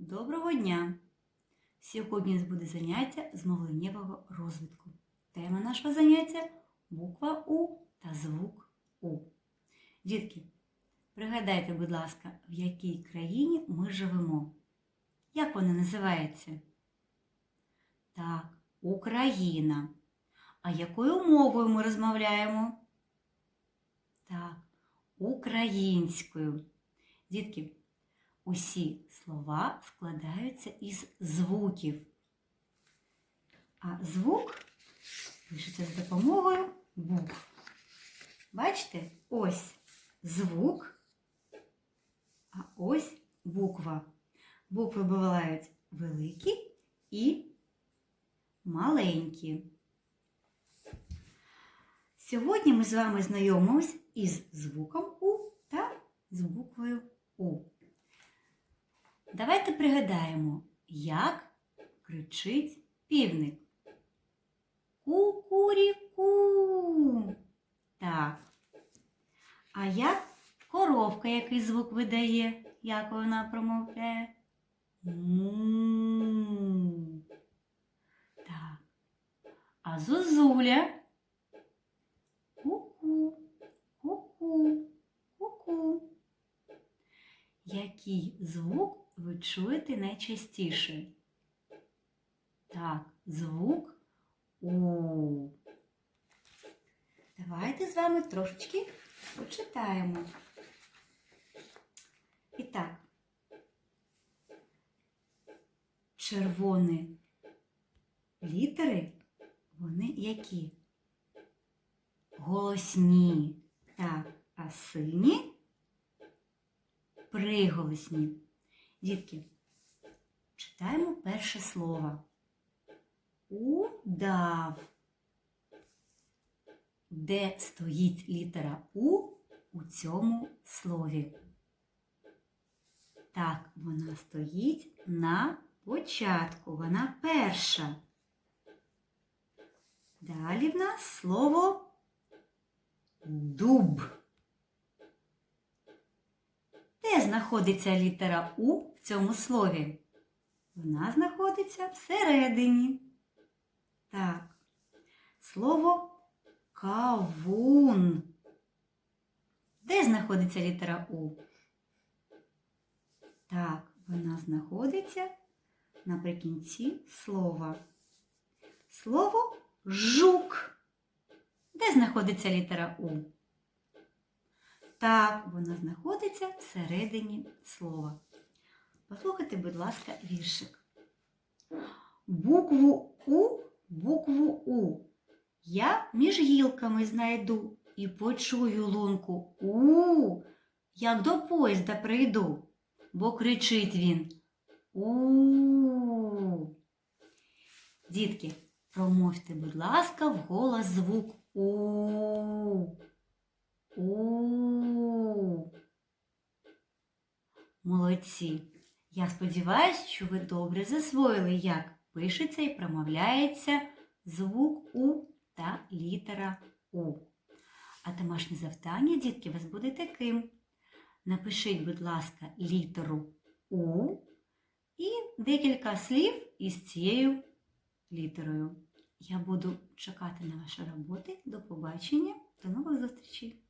Доброго дня! Сьогодні буде заняття з мовленнєвого розвитку. Тема нашого заняття буква У та звук У. Дітки, пригадайте, будь ласка, в якій країні ми живемо? Як вона називається? Так, Україна. А якою мовою ми розмовляємо? Так, українською. Дітки, усі слова складаються із звуків. А звук пишеться за допомогою букв. Бачите? Ось звук, а ось буква. Букви бувають великі і маленькі. Сьогодні ми з вами знайомимось із звуком У та з буквою У. Давайте пригадаємо, як кричить півник. Кукуріку. Так. А як коровка який звук видає? Як вона промовляє? Му. Так. А зозуля? Ку-ку, ку-ку, ку-ку. Який звук ви чуєте найчастіше? Так, звук У. Давайте з вами трошечки почитаємо. І так, червоні літери, вони які? Голосні. Так, а сині приголосні. Дітки, читаємо перше слово. Удав. Де стоїть літера У у цьому слові? Так, вона стоїть на початку. Вона перша. Далі в нас слово дуб. Де знаходиться літера У в цьому слові? Вона знаходиться всередині. Так. Слово кавун. Де знаходиться літера У? Так, вона знаходиться наприкінці слова. Слово жук. Де знаходиться літера У? Так, вона знаходиться всередині слова. Послухайте, будь ласка, віршик. Букву У, букву У. Я між гілками знайду і почую лунку У, як до поїзда прийду, бо кричить він У. Дітки, промовте, будь ласка, вголос звук У. У. Молодці. Я сподіваюся, що ви добре засвоїли, як пишеться і промовляється звук У та літера У. А домашнє завдання, дітки, вас буде таким. Напишіть, будь ласка, літеру У і декілька слів із цією літерою. Я буду чекати на ваші роботи. До побачення, до нових зустрічей!